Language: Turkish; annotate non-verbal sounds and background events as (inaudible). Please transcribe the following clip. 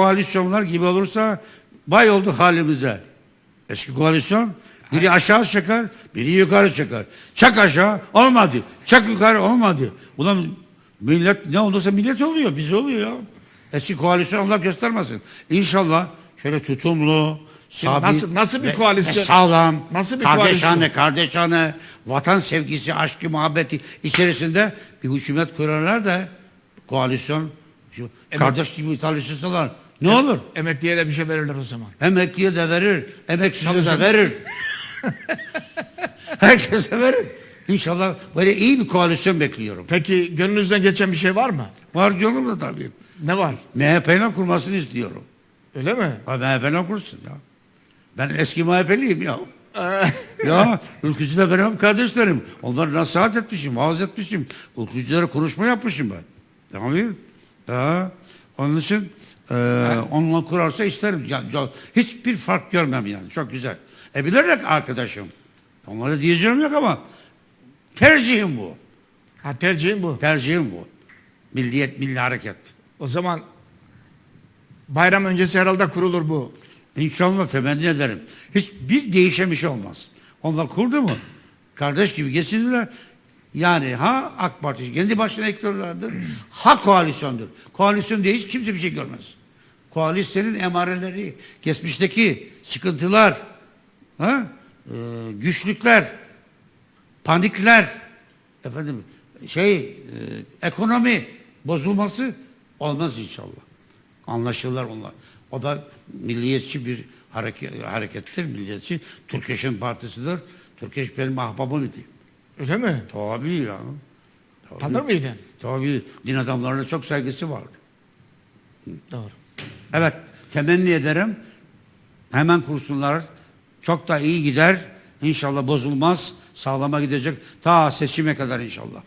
koalisyonlar gibi olursa bay oldu halimize. Eski koalisyon biri aşağı çeker, biri yukarı çeker. Çak aşağı olmadı. Çak yukarı olmadı. Ulan millet ne olursa millet oluyor, biz oluyor ya. Eski koalisyon Allah göstermesin. İnşallah şöyle tutumlu, sabit, nasıl- nasıl bir koalisyon? sağlam, Nasıl bir kardeşane, kardeşane, vatan sevgisi, aşkı, muhabbeti içerisinde bir hükümet kurarlar da koalisyon, şu kardeş gibi çalışırsalar ne olur? Emekliye de bir şey verirler o zaman. Emekliye de verir, emeksize de verir. (laughs) Herkese verir. İnşallah böyle iyi bir koalisyon bekliyorum. Peki gönlünüzden geçen bir şey var mı? Var canım da tabii. Ne var? MHP'yle kurmasını istiyorum. Öyle mi? Ha, MHP'yle kursun ya. Ben eski MHP'liyim ya. (laughs) ya ülkücüler benim kardeşlerim. Onları nasihat etmişim, vaaz etmişim. Ülkücülere konuşma yapmışım ben. Tamam mı? Ya, onun için e, onunla kurarsa isterim. Ya, ya, hiçbir fark görmem yani. Çok güzel. E bilerek arkadaşım. Onlara diyeceğim yok ama tercihim bu. Ha tercihin bu. Tercihim bu. Milliyet, milli hareket. O zaman bayram öncesi herhalde kurulur bu. İnşallah temenni ederim. Hiçbir değişen bir şey olmaz. Onlar kurdu mu? Kardeş gibi geçindiler. Yani ha AK Parti kendi başına ekliyorlardır. ha koalisyondur. Koalisyon diye hiç kimse bir şey görmez. Koalisyonun emareleri, geçmişteki sıkıntılar, ha? Ee, güçlükler, panikler, efendim şey e, ekonomi bozulması olmaz inşallah. Anlaşırlar onlar. O da milliyetçi bir hareket, harekettir. Milliyetçi. Türkeş'in partisidir. Türkeş benim ahbabım idi. Öyle mi? Tabii ya. Tabii. Tanır mıydın? Tabii. Din adamlarına çok saygısı vardı. Doğru. Evet. Temenni ederim. Hemen kursunlar. Çok da iyi gider. İnşallah bozulmaz. Sağlama gidecek. Ta seçime kadar inşallah.